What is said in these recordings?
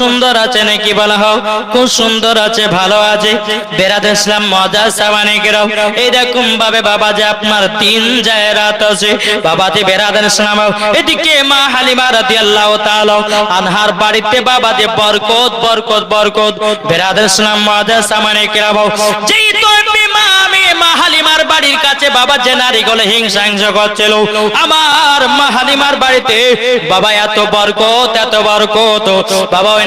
সুন্দর আছে নাকি বলা? হোক খুব সুন্দর আছে, ভালো আছে। বেড়াতে ইসলাম মজা সামানে গেরাও এইরকম ভাবে বাবা যে আপনার তিন যায় রাত আছে। বাবাতে বেরাদ ইসলাম এদিকে মা হালিমা রাদিয়াল্লাহু তাআলা আনহার বাড়িতে বাবা যে বরকত বরকত বরকত। বেরাদ ইসলাম মজা সামানে গেরাও যেই তো হালিমার বাড়ির কাছে বাবা যে নারী গলে হিংসা হিংসা করছিল, আমার হালিমার বাড়িতে, বাবা, এত বরকত এত বরকত। বাবা ওই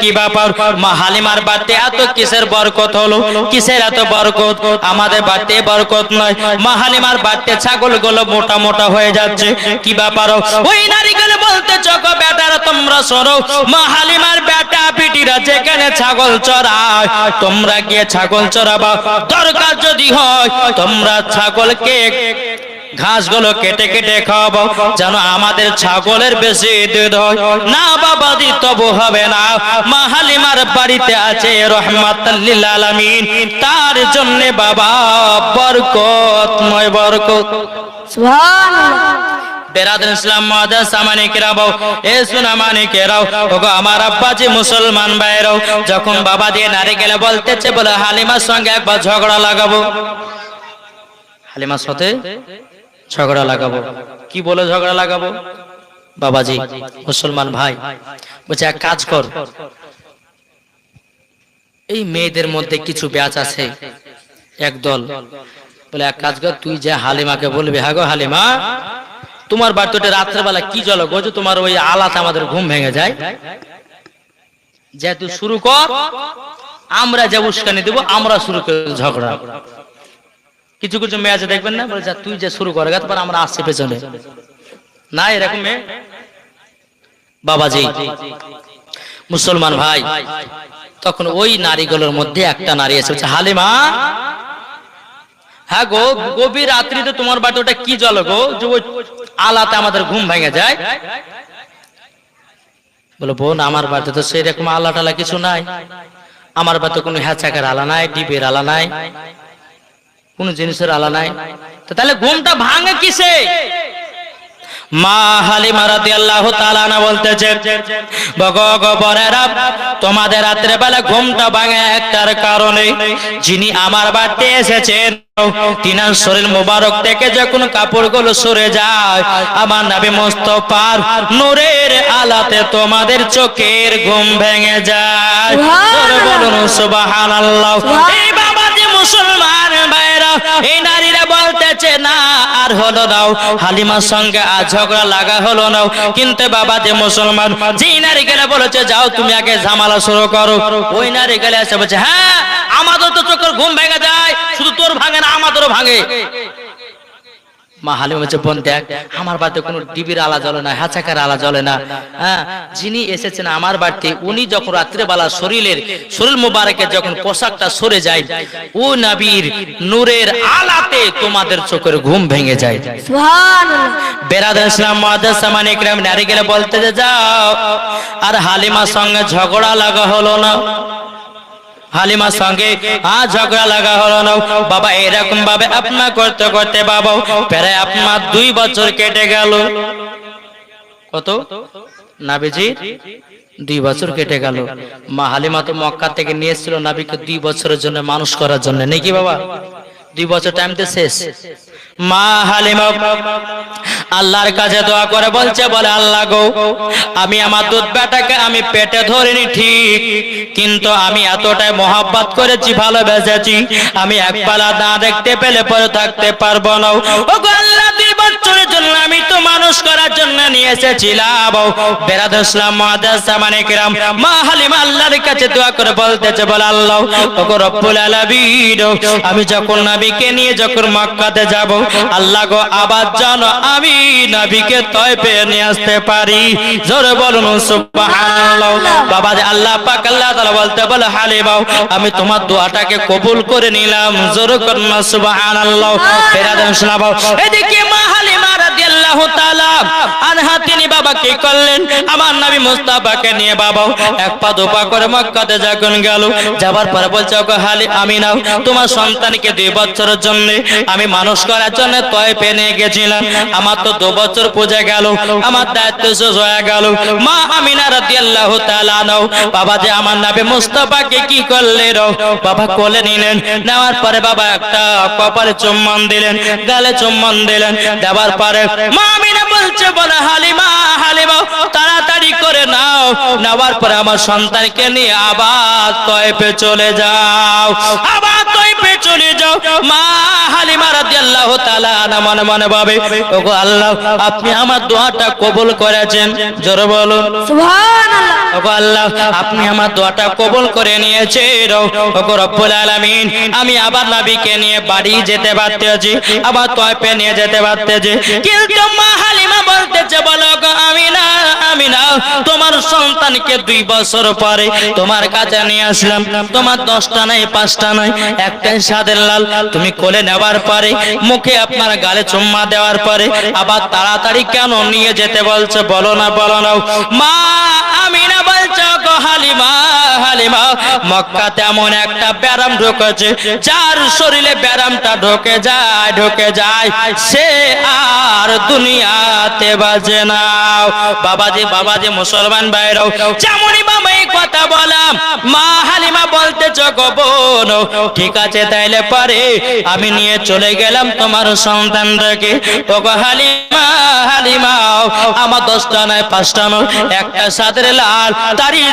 কি ব্যাপার? বাড়িতে এত কিসের বরকত হলো? কিসের এত বরকত? আমাদের বাড়িতে বরকত নয়। মোটা মোটা হয়ে যাচ্ছে। কি ব্যাপার? ওই বলতে বেটারা, তোমরা সরো। বেটা পিটিরা যেখানে ছাগল চড়ায়, তোমরা গিয়ে ছাগল চড়াবা। দরকার যদি হয় তোমরা ছাগলকে ঘাসগুলো কেটে কেটে খাব যেন আমাদের ছাগলের বেশি দুধ না বাবা দি তবু হবে না। মাহালিমার বাড়িতে আছে রহমাতাল্লিল তার জন্য বাবা বরকত। নয় বরকত বেরাদুল ইসলাম মাদার সামানি কেরাও এ সোনা মানি কেরাও, ওগো আমার আব্বাজি মুসলমান ভাইরাও যখন বাবা দিয়ে গেলে বলে হালিমার সঙ্গে একবার ঝগড়া লাগাবো। হালিমার সাথে ঝগড়া লাগাবো। কি বলে ঝগড়া লাগাবো? বাবাজি, মুসলমান ভাই, বলছে, এক কাজ কর। এই মেয়েদের মধ্যে কিছু ব্যাচ আছে, একদল। বলে, এক কাজ কর, তুই যে হালিমাকে বলবি হ্যাঁ গো হালিমা তোমার বাড়িতে রাত্রেবেলা কি জল গো যে তোমার ওই আলাতে আমাদের ঘুম ভেঙে যায়। যে তুই শুরু কর আমরা যে উস্কানি দেবো আমরা শুরু করে ঝগড়া। কিছু কিছু মেয়ে আছে দেখবেন না? বলে যা তুই যে শুরু করে তারপর আমরা আসছি পেছনে। না এরকম মেয়ে? বাবাজি। মুসলমান ভাই তখন ওই নারীগুলোর মধ্যে একটা নারী এসে বলছে, হালিমা হ্যাঁ গো গভীর রাত্রিতে তোমার বাড়িতে ওটা কি জল গো? যে ওই আলাতে আমাদের ঘুম ভেঙে যায়। বলো, বোন, আমার বাড়িতে তো সেই রকম আলা টালা কিছু নাই। আমার বাড়িতে কোনো হ্যাচাকের আলা নাই, ডিপের আলা নাই, কোন জিনিসের আলা নাই। তাহলে ঘুমটা ভাঙে কিসে? মা হালিমা রাদিয়াল্লাহু তাআলা না বলতেছে বগো গো বরেরা তোমাদের রাত্রে বেলা ঘুমটা ভাঙে একটার কারণে। যিনি আমার বাড়িতে এসেছেন তিনার শরীর মোবারক থেকে যখন কাপড়গুলো সরে যায় আমার নবী মুস্তফার নূরের আলাতে তোমাদের চোখের ঘুম ভেঙে যায়। বলুন সুবহানাল্লাহ। এই বাবা যে মুসলমান ভাইরা এই নারীরা বলতেছে না আর হলো নাও। হালিমার সঙ্গে আর ঝগড়া লাগা হলো নাও। কিন্তু বাবা যে মুসলমান যে নারী গেলে বলেছে, যাও তুমি আগে ঝামেলা শুরু করো। ওই নারী গেলে এসে বলছে হ্যাঁ আমাদের তো চোখের ঘুম ভেঙে যায়, শুধু তোর ভাঙে না, আমাদেরও ভাঙে। মা হালিম হচ্ছে বোন দেখ আমার বাড়িতে কোনো ডিবির আলা জ্বলে না হ্যাচাকার আলা জ্বলে না। হ্যাঁ যিনি এসেছেন আমার বাড়িতে উনি যখন রাত্রেবেলা শরীরের শরীর যখন পোশাকটা সরে যায় ও নবীর নূরের আলাতে তোমাদের চোখের ঘুম ভেঙে যায়। সুবহানাল্লাহ। বেরাদ ইসলাম মাদার ইকরাম নারী গেলে বলতে যাও আর হালিমার সঙ্গে ঝগড়া লাগা হলো না। হালিমার সঙ্গে আ ঝগড়া লাগা হলো না। বাবা, এরকম ভাবে আপনা করতে করতে বাবা, প্রায় আপনার দুই বছর কেটে গেল। কত? নাবিজি? দুই বছর কেটে গেল। মা হালিমা তো মক্কা থেকে নিয়ে এসেছিল নাবিকে দুই বছরের জন্য মানুষ করার জন্য। নাকি বাবা? দুই বছর টাইম তো শেষ। মা হালিমা, আল্লাহর কাছে দোয়া করে বলছে, বলে, আল্লাহ গো, আমি আমার দুধ বেটাকে আমি পেটে ধরিনি ঠিক, কিন্তু আমি এতটাই মহাব্বত করেছি, ভালোবেসেছি, আমি একবেলা না দেখতে পেলে পরে থাকতে পারব না। ও আল্লাহ! জন্য আমি তো মানুষ করার জন্য নিয়ে এসেছিলাম। বেরাদ ইসলাম কিরাম। মা হালিমা আল্লাহর কাছে দোয়া করে বলতেছে, বলে আল্লাহ ও গো রব্বুল আলামিন, আমি যখন নবীকে নিয়ে যখন মক্কাতে যাব, আল্লাহ গো, আবার জানো আমি নবীকে তয়পে নিয়ে আসতে পারি। জোরে বলুন, সুবহানাল্লাহ। বাবা আল্লাহ পাক, আল্লাহ তাআলা বলতে, বলে হালিমাও আমি তোমার দোয়াটাকে কবুল করে নিলাম। জোরে করুন সুবহানাল্লাহ। ফেরাদ শোনাবো এদিকে মা হালিমা রাদিয়াল্লাহু তাআলা আনহা তিনি বাবা কি করলেন। আমার নবী মুস্তাফাকে নিয়ে বাবা, এক পা দুপা করে মক্কাতে যখন গেল, যাবার পরে বলছে, ওগো হালি আমিনা, তোমার সন্তানকে দুই বছরের জন্য আমি মানুষ করার জন্য তয়পে নিয়ে গেছিলাম। আমার তো দু বছর পূজা গেল, আমার দায়িত্ব শেষ হয়ে গেল। মা নাও বাবা যে আমার কি বাবা কোলে নিলেন, নেওয়ার পরে বাবা একটা কপালে চুম্বন দিলেন, গালে চুম্বন দিলেন পরে মা আমিনা বলছে, বলে, হালিমা হালিমা, তাড়াতাড়ি করে নাও। নেওয়ার পরে আমার সন্তানকে নিয়ে আবার তয়পে চলে যাও। আবার চলে যাও। মা হালিমা রাদিয়াল্লাহু তাআলা আনা মনে মনে ভাবে ওগো আল্লাহ আপনি আমার দোয়াটা কবুল করেছেন। জোরে বলুন। সুবহানাল্লাহ। ওগো আল্লাহ আপনি আমার দোয়াটা কবুল করে নিয়েছেন। ওগো রব্বুল আলামিন আমি আবার নবীকে নিয়ে বাড়ি যেতে পারতেছি আবার তয়পে নিয়ে যেতে পারতেছি কিন্তু মা হালিমা বলতেছে বলো গো আমি না তোমার সন্তানকে দুই বছর পরে তোমার কাছে নিয়ে আসলাম। তোমার দশটা নাই, পাঁচটা নাই, একটাই সাদের লাল। তুমি কোলে নেওয়ার পরে, মুখে আপনার গালে চুম্মা দেওয়ার পরে আবার তাড়াতাড়ি কেন নিয়ে যেতে বলছে? বলো না বলো না। মা আমি না বলছে গো হালিমা হালিমা, মক্কা তেমন একটা ব্যারাম ঢুকেছে, যার শরীরে ব্যারামটা ঢোকে যায় ঢোকে যায়, সে আর দুনিয়াতে বাজে না। বাবাজি বাবাজি, মুসলমান ভাইরাও, যেমনই বাবা মা হালিমা ঠিক আছে, তাইলে পারে আমি নিয়ে চলে গেলাম তোমার হালিমা হালিমা, আমার দশটা নয়, পাঁচটা নয়, একটা সাদের লাল, তারই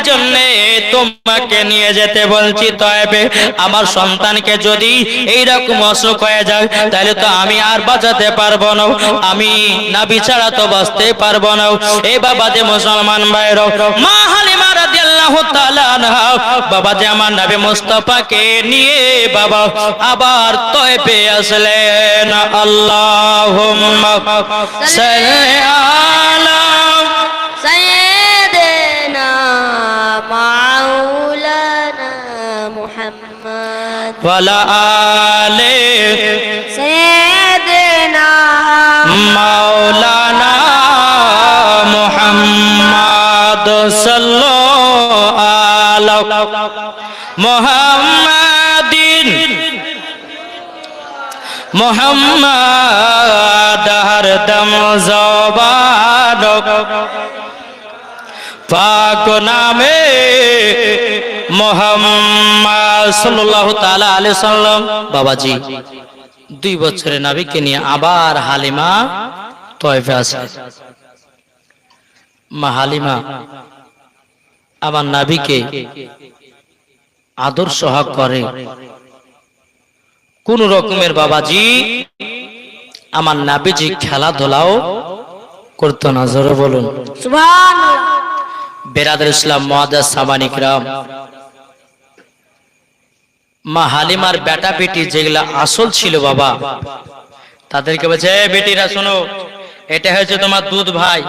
তোমাকে নিয়ে যেতে বলছি, তবে আমার সন্তানকে যদি এইরকম অসুখ হয়ে যায় তাহলে তো আমি আর বাঁচাতে পারব না, আমি না বিছাড়া তো বাঁচতে পারব না। এই বাবা যে মুসলমান ভাইরাও মা হালিমা রাদিয়াল্লাহু তাআলা আনহা বাবা নবী নিয়ে বাবা আবার তয়পে আসলেন। আল্লাহুম্মা সাল্লি আলা সাইয়্যিদিনা মাওলানা মুহাম্মদ। ওয়ালা আলে মাওলানা মুহাম্মদ সাল্লাল্লাহু আলা। মুহাম্মাদিন। মোহাম্মদ হরদম জবান পাক নামে মোহাম্মদ সাল্লাল্লাহু তাআলা আলাইহি সাল্লাম। বাবাজি, দুই বছরের নাবিকে নিয়ে আবার হালিমা তয়ফে আসে মা হালিমা আমার নাবিকে আদর্শ হক করে। কোন রকমের বাবাজি আমার নাবিজি খেলাধুলাও করত না জোরে বলুন। বেরাদার ইসলাম মহাদাস সাবানিক রাম। মা হালিমার বেটা বেটি যেগুলা আসল ছিল বাবা তাদেরকে বলছে বেটিরা শোনো এটা হয়েছে তোমার দুধ ভাই।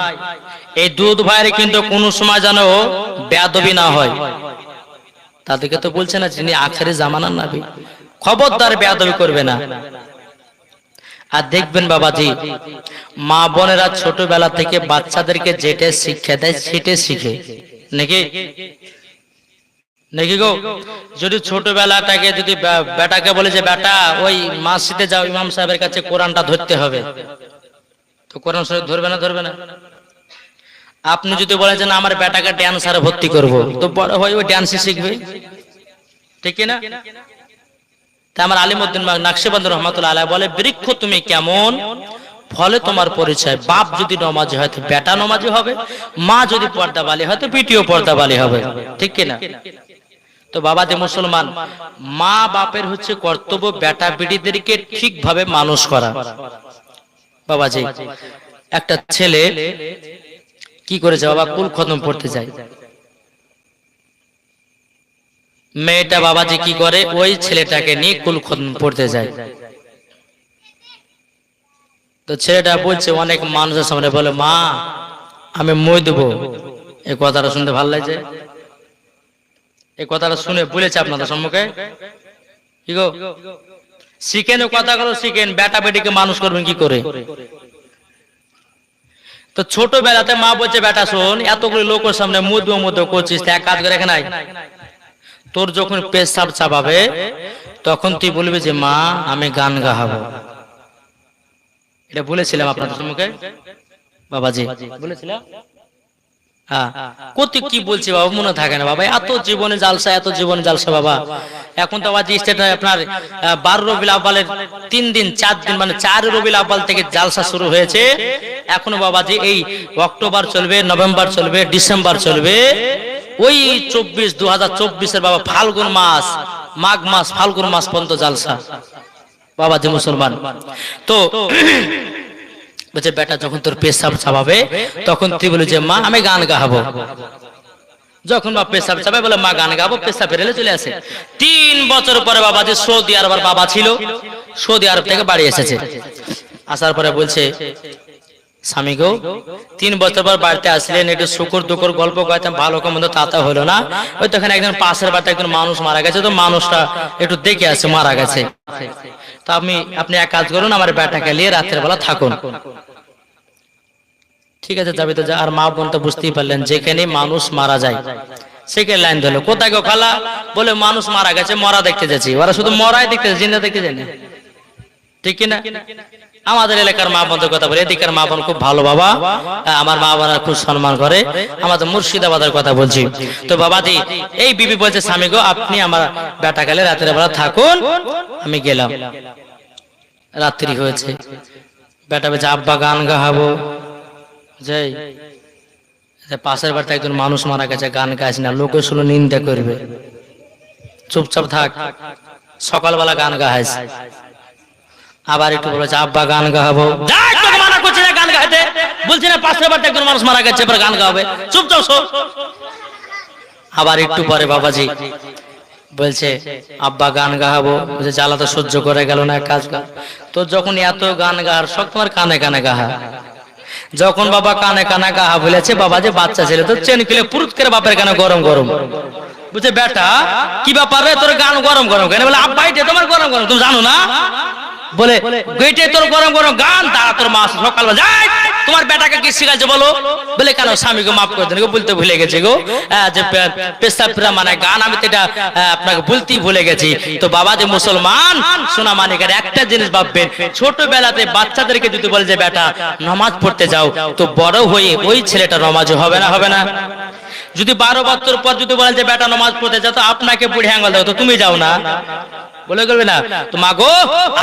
এই দুধ ভাইয়ের কিন্তু কোনো সময় যেন বেয়াদবি না হয়। তাদেরকে তো বলছে না, যিনি আখেরে জামানার নাবি, খবরদার বেয়াদবি করবে না। আর দেখবেন বাবাজি, মা বোনেরা ছোটবেলা থেকে বাচ্চাদেরকে যেটা শিক্ষা দেয় সেটা শিখে। নাকি? নাকি গো? যদি ছোটবেলাটাকে যদি বেটাকে বলে যে, বেটা, ওই মাসিতে যাও, ইমাম সাহেবের কাছে কোরআনটা ধরতে হবে। তো কোরআন শরীফ ধরবে না ধরবে না। আপনি যদি বলেন যে না, আমার বেটাকে ড্যান্সারে ভর্তি করব তো বড় হয় ওই ড্যান্সই শিখবে। ঠিক না? তা আমার আলিমুদ্দিন নাকশেবন্দ রহমতুল্লাহ আলাইহ বলে বৃক্ষ তুমি কেমন? ফলে তোমার পরিচয়। বাপ যদি নমাজি হয় তো বেটা নমাজি হবে। মা যদি পর্দা বালি হয় তো পিটিও পর্দা বালি হবে। ঠিক কিনা তো বাবা যে মুসলমান মা বাপের হচ্ছে কর্তব্য বেটা বেটিদেরকে ঠিকভাবে মানুষ করা। বাবাজি, একটা ছেলে কি করেছে বাবা কুল খতম পড়তে যায়। মেয়েটা বাবাজি কি করে? ওই ছেলেটাকে নিয়ে কুল খতম পড়তে যায়। তো ছেলেটা বলছে, অনেক মানুষের সামনে বলে, মা, আমি মই দেবো। এই কথাটা শুনতে ভালো লাগছে। এই কথাটা শুনে বলেছে আপনাদের সম্মুখে। কি গো? শিখেন কথাগুলো শিখেন, বেটা বেটিকে মানুষ করবেন কি করে? তো ছোটবেলাতে মা বলছে, বেটা শোন, এতগুলো লোকের সামনে মুদ মুদ করছিস এক কাজ করে রেখে নাই তোর যখন পেশাব চাপাবে, তখন তুই বলবি যে, মা, আমি গান গাহাবো। এটা বলেছিলাম আপনাদের সম্মুখে? বাবাজি। বলেছিলাম? কত কি বলছি বাবা? মনে থাকে না বাবা। এত জীবনে জালসা এত জীবনে জালসা বাবা। এখন তো আবার স্টেট আপনার বারো রবিল আব্বালের তিন দিন চার দিন মানে চার রবিল আব্বাল থেকে জালসা শুরু হয়েছে। এখনও বাবা যে এই অক্টোবর চলবে নভেম্বর চলবে ডিসেম্বর চলবে ওই চব্বিশ দু হাজার চব্বিশের বাবা ফাল্গুন মাস মাঘ মাস ফাল্গুন মাস পর্যন্ত জালসা। বাবাজি মুসলমান। তো বলছে, বেটা, যখন তোর পেশাব চাপাবে, তখন তুই বলি যে, মা, আমি গান গাহাবো যখন মা পেশাব চাবে বলে, মা, গান গাবো, পেশাব ফেরেলে চলে আসে। তিন বছর পরে বাবা যে সৌদি আরবের বাবা ছিল। সৌদি আরব থেকে বাড়ি এসেছে। আসার পরে বলছে স্বামী গো তিন বছর পর বাড়িতে আসলেন একটু শুকুর দুকুর গল্প করতাম ভালো মন্দ তাতা হলো না। ওই তখন একজন পাশের বাড়িতে একজন মানুষ মারা গেছে তো মানুষটা একটু দেখে আছে মারা গেছে। তো আপনি আপনি এক কাজ করুন আমার বেটাকে নিয়ে রাত্রের বেলা থাকুন। ঠিক আছে যাবে তো যা আর মা বোন তো বুঝতেই পারলেন যেখানে মানুষ মারা যায় সেখানে লাইন ধরলো। কোথায় গো খালা? বলে মানুষ মারা গেছে মরা দেখতে যাচ্ছি। ওরা শুধু মরাই দেখতে যাচ্ছে, জিন্দা দেখতে যায় না ঠিক কিনা? আমাদের এলাকার মা বোনদের কথা বলে। এদিকের মা বোন খুব ভালো বাবা। হ্যাঁ, আমার মা বোনরা খুব সম্মান করে। আমাদের মুর্শিদাবাদের কথা বলছি। তো বাবাজি এই বিবি বলছে স্বামী গো আপনি আমার বেটা গেলে রাতের বেলা থাকুন আমি গেলাম। রাত্রি হয়েছে। বেটা বেছে আব্বা গান গাহাবো। যাই পাশের বাড়িতে একজন মানুষ মারা গেছে গান গাইছে না লোকে শুনে নিন্দা করবে। চুপচাপ থাক। সকালবেলা গান গাইছে। আবার একটু বলেছে, আব্বা, গান তোকে মানা করছি গান গাইতে। বলছি না বাড়িতে একজন মানুষ মারা গেছে, এবার গান গাবে। চুপচাপ শো আবার একটু পরে বাবাজি বলছে, আব্বা, গান গাহাবো জ্বালা তো সহ্য করে গেল না কাজ তো যখন এত গান গাহার সব তোমার কানে কানে গাহা। যখন বাবা কানে কানে গাহা বলেছে, বাবা যে বাচ্চা ছেলে তো চেন কিলে পুরুত করে বাপের কানে গরম গরম? বুঝছে বেটা, কি ব্যাপার রে? তোর গান গরম গরম কেন? বলে আব্বা এটা তোমার গরম গরম। তুমি জানো না? বলে, গেটে তোর গরম গরম গান, তারা তোর মা সকাল যাই তোমার বেটাকে কি শিখাচ্ছে বলো? বলে, কেন স্বামীকে মাফ করে দেন বলতে ভুলে গেছে গো। যে পে- পেশাব ফেরা মানে গান, আমি তো এটা আপনাকে বলতেই ভুলে গেছি। তো বাবা যে মুসলমান, সোনা মানিকের একটা জিনিস ভাববেন, ছোটবেলাতে বাচ্চাদেরকে যদি বলে যে, বেটা, নামাজ পড়তে যাও। তো বড় হয়ে ওই ছেলেটা নামাজ হবে না হবে না। যদি বারো বছর পর যদি বলেন যে, বেটা, নামাজ পড়তে যাও, তো আপনাকে বুড়ি আঙ্গল দাও তো তুমি যাও না। বলে করবে না। তো মাগো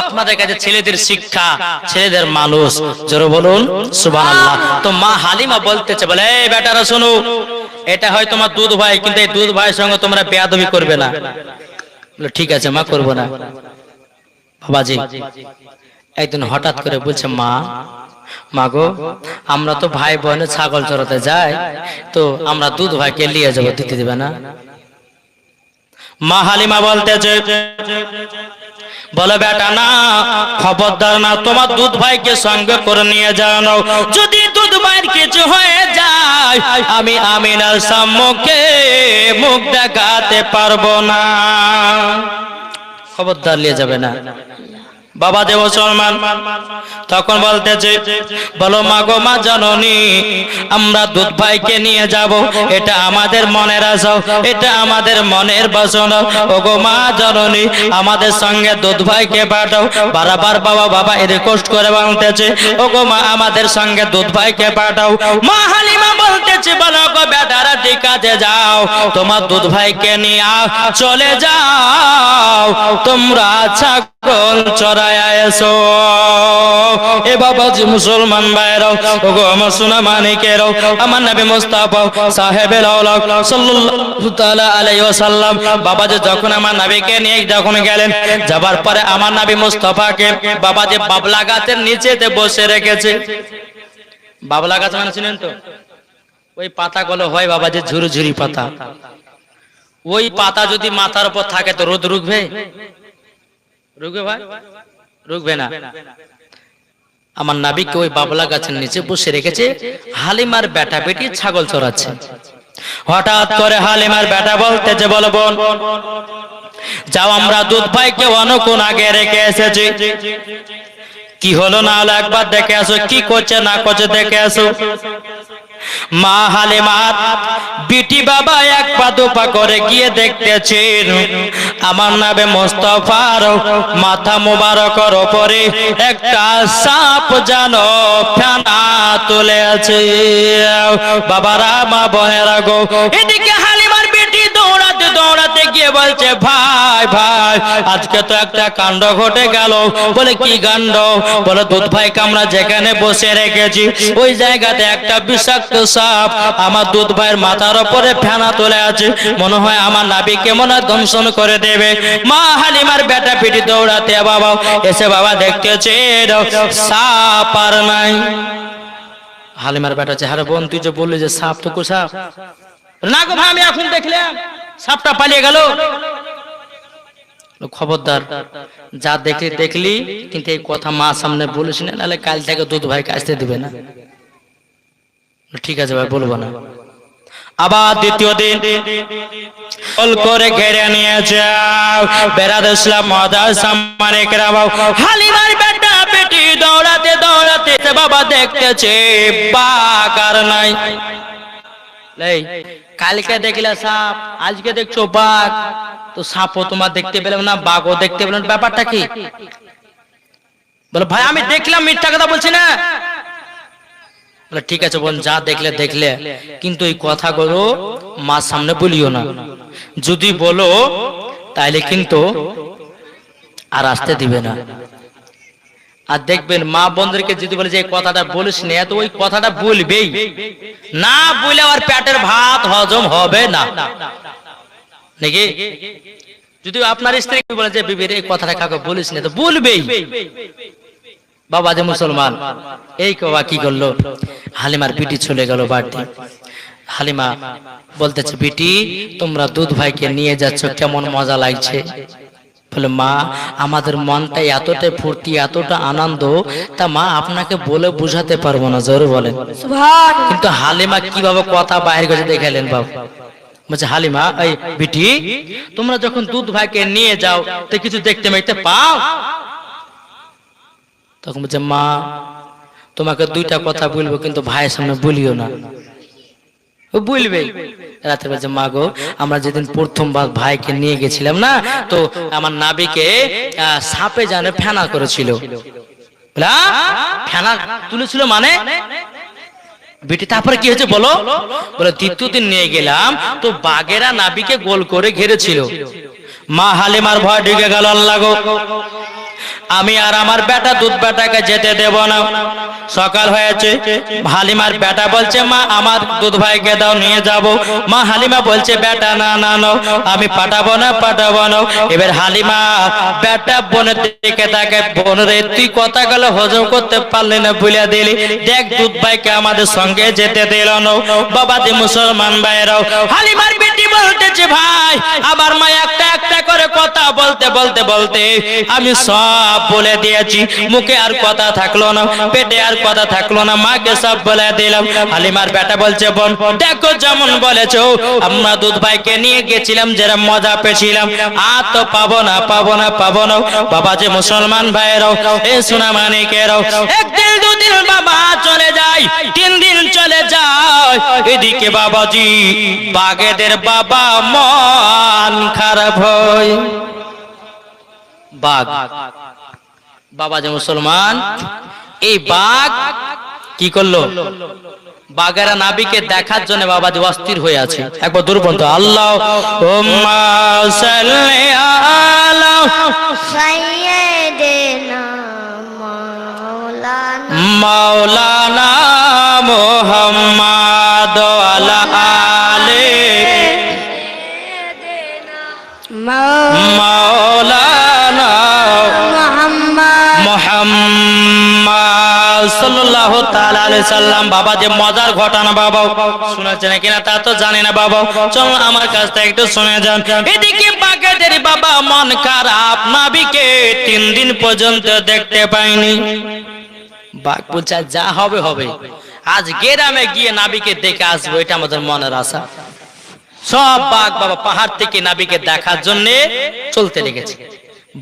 আপনাদের কাছে ছেলেদের শিক্ষা, ছেলেদের মানুষ, জোরে বলুন, সুবহানাল্লাহ। তো মা হালিমা বলতেছে, বলে, এই বেটারা, শোনো, এটা হয় তোমার দুধ ভাই, কিন্তু এই দুধ ভাইয়ের সঙ্গে তোমরা বেয়াদবি করবে না। ঠিক আছে, মা, করব না। বাবাজি একদিন হঠাৎ করে বলছে, মা মাগো, আমরা তো ভাই বোনে ছাগল চড়াতে যাই, তো আমরা দুধ ভাইকে নিয়ে যাব, দিতে দিবে না। মা হালিমা বলতেছে, বলে বেটা না, খবরদার না, তোমার দুধ ভাইকে সঙ্গে করে নিয়ে যাও। যদি দুধ ভাইয়ের কিছু হয়ে যায়, আমি আমিনার সম্মুখে মুখ দেখাতে পারব না। খবরদার নিয়ে যাবে না। বাবা যে মুসলমান তখন বলতেছে, বলো মা গো মা জননী, আমরা দুধ ভাইকে নিয়ে যাব। এটা আমাদের মনের আশা, এটা আমাদের মনের বাসনা। ও গো মা জননী, আমাদের সঙ্গে দুধ ভাইকে পাঠাও। বারবার বাবা বাবা এর কষ্ট করে বলতেছে ও গো মা, আমাদের সঙ্গে দুধ ভাইকে পাঠাও। মা হালিমা বলতেছে, বলো, গো বেটারা ঠিক আছে যাও, তোমার দুধ ভাইকে নিয়ে চলে যাও। তোমরা ছাগল যাবার পরে আমার মুস্তাফাকে বাবাজি বাবলা গাছের নিচেতে বসে রেখেছে। বাবলা গাছ মানে চিনেন তো? ওই পাতা গুলো হয় বাবাজি ঝুরঝুরি পাতা। ওই পাতা যদি মাথার উপর থাকে তো রোদ রুখবে? রুখবে ভাই? রুখবে না। আমার নাবিককে ওই বাবলা গাছের নিচে বসে রেখেছে হালিমার বেটা বেটি ছাগল চড়াচ্ছে। হঠাৎ করে হালিমার বেটা বলতেছে বলো বোন যাও আমরা দুধ ভাইকে অনুকূল আগে রেখে এসেছি। কি হলো না হলো একবার দেখে আসো কি করছে না করছে দেখে আসো। মা হালিমার বিটি বাবা এক পা দুপা করে গিয়ে দেখতেছেন। আমার নামে মোস্তফার মাথা মুবারকর ওপরে একটা সাপ জানো ফেনা তুলে আছে বাবারা, মা বোনেরা গো, এদিকে হালিমার বেটি দৌড়াতে দৌড়াতে গিয়ে বলছে ভাই ভাই, আজকে তো একটা কাণ্ড ঘটে গেল। বলে, কি কাণ্ড? বলে, দুধ ভাই কামরা যেখানে বসে রেখেছি, ওই জায়গাতে একটা বিষাক্ত সাপ আমার দুধ ভাইয়ের মাথার উপরে ফেনা তুলে আছে। মনে হয় আমার নাবিকে মনে হয় দংশন করে দেবে। মা হালিমার বেটা পিটি দৌড়াতে, বাবা, এসে বাবা দেখতেছে সাপ আর নাই। হালিমার বেটা চেহারা বোন, তুই যে বললি যে সাপ তো কো সাপ না গো ভাই আমি এখন দেখলাম, সাপটা পালিয়ে গেল। খবরদার, যা দেখলি দেখলি, কিন্তু এই কথা মা সামনে বলিস না, নাহলে কাল থেকে দুধ ভাইকে আসতে দিবে না। ঠিক আছে ভাই, বলব না। আবার দ্বিতীয় দিন করে ঘেরে নিয়ে যাও বেড়াদ ইসলাম কেরাবাও হালিমার বেটা বেটি দৌড়াতে দৌড়াতে বাবা দেখতেছে, বাঘ নাই। কালকে দেখলে সাপ, আজকে দেখছ বাঘ। তো সাপও তোমার দেখতে পেলাম না, বাঘও দেখতে পেলাম ব্যাপারটা কি? বলে, ভাই, আমি দেখলাম মিথ্যা কথা বলছি না। বলে, ঠিক আছে বোন, যা দেখলে দেখলে। কিন্তু এই কথাগুলো মার সামনে বলিও না। যদি বলো, তাইলে কিন্তু আর আসতে দিবে না। আর দেখবেন মা বোনদেরকে যদি বলে যে, এই কথাটা বলিস না, তো ওই কথাটা বলবেই। না বলে আর পেটের ভাত হজম হবে না। নাকি? যদি আপনার স্ত্রী বলে যে বিবির এই কথাটা কাউকে বলিস না তো বলবেই। বাবা যে মুসলমান এই বাবা কি করল? হালিমার পিটি চলে গেল বাড়িতে। হালিমা বলতেছে বিটি তোমরা দুধ ভাইকে নিয়ে যাচ্ছ কেমন মজা লাগছে? বলে মা আমাদের মনটা এতটাই ফুর্তি এতটা আনন্দ তা মা আপনাকে বলে বুঝাতে পারব না। জোরে বলেন। কিন্তু হালিমা কীভাবে কথা বাইরে করে দেখালেন বাবু? বলছে, হালিমা, এই বিটি, তোমরা যখন দুধ ভাইকে নিয়ে যাও, তো কিছু দেখতে মেখতে পাও? তখন বলছে, মা, তোমাকে দুইটা কথা বলব, কিন্তু ভাইয়ের সামনে বলিও না। ও বলবে। রাতে বলছে, মা গো, আমরা যেদিন প্রথমবার ভাইকে নিয়ে গেছিলাম না, তো আমার নাবিকে সাপে জানে ফেনা করেছিল। ফেনা তুলেছিল মানে? বেটি, তারপরে কি হয়েছে বলো? বলে, দ্বিতীয় দিন নিয়ে গেলাম, তো বাগেরা নাবিকে গোল করে ঘেরেছিল। মা হালিমার ভয় ঢুকে গেল, আল্লাহ আমি আর আমার বেটা, দুধ বেটাকে যেতে দেব না। সকাল হয়েছে, হালিমার বেটা বলছে, মা, আমার দুধ ভাইকে দাও, নিয়ে যাব। মা হালিমা বলছে, বেটা, না না নাও আমি পাঠাবো না পাঠাবো না। এবার হালিমা বেটা বোনের দিকে তাকে, বোন তুই কথা গেল হজম করতে পারলি না, ভুলিয়া দিলি। দেখ, দুধ ভাইকে আমাদের সঙ্গে যেতে দিল না। বাবা দি মুসলমান ভাইরাও হালিমার বেটি বলতেছে, ভাই আবার মা একটা একটা করে কথা বলতে বলতে বলতে, আমি সব বলে দিয়েছি। মুখে আর কথা থাকল না, পেটে আর কথা থাকল না, মাকে সব বলে দিলাম। হালিমার বেটা বলছে, বোন, দেখো যেমন বলেছ। আমরা দুধ ভাইকে নিয়ে গেছিলাম যেরকম মজা পেয়েছিলাম। আর তো পাবো না পাবো না পাবো না। বাবা যে মুসলমান ভাইয়েরাও, এ সোনা মানিকেরাও, একদিন দুদিন বাবা চলে যায়, তিন দিন চলে যায়। এদিকে বাবাজি বাগেদের বাবা মন খারাপ হয়। বাঘ। বাবা যে মুসলমান এই বাঘ কি করল? বাগেরা নাবিকে দেখার জন্য বাবা অস্থির হয়ে আছে। একবার দুর্বন্ত আল্লাহ মাওলানা মোহাম্মদ আলাইহি সাল্লাম, বাবা যে মজার ঘটনা বাবা কিনা তা তো জানি না বাবা। চলো আমার কাছ থেকে একটু শুনে যান। এদিকে বাবা মন খারাপ, নাবিকে তিন দিন পর্যন্ত দেখতে পাইনি। যা হবে হবে। আজ গেরামে গিয়ে নাবিকে দেখে আসব, এটা আমাদের মনের আশা। সব বাঘ বাবা পাহাড় থেকে নাবিকে দেখার জন্য চলতে লেগেছে।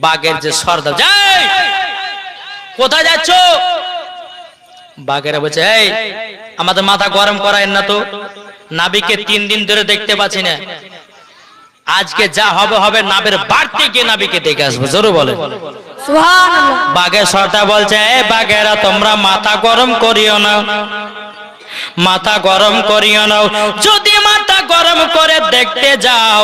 বাঘের যে সর্দার কোথায় যাচ্ছ? বাঘেরা বলছে এই আমাদের মাথা গরম করায় না তো। নাবিকে তিন দিন ধরে দেখতে পাচ্ছি না। আজকে যা হবে হবে নাবের বাড়তে গিয়ে নাবিকে দেখে আসব। জোরে বলে বাঘের সরটা বলছে এ বাঘেরা তোমরা মাথা গরম করিও না। মাথা গরম করিও না। যদি মাথা গরম করে দেখতে যাও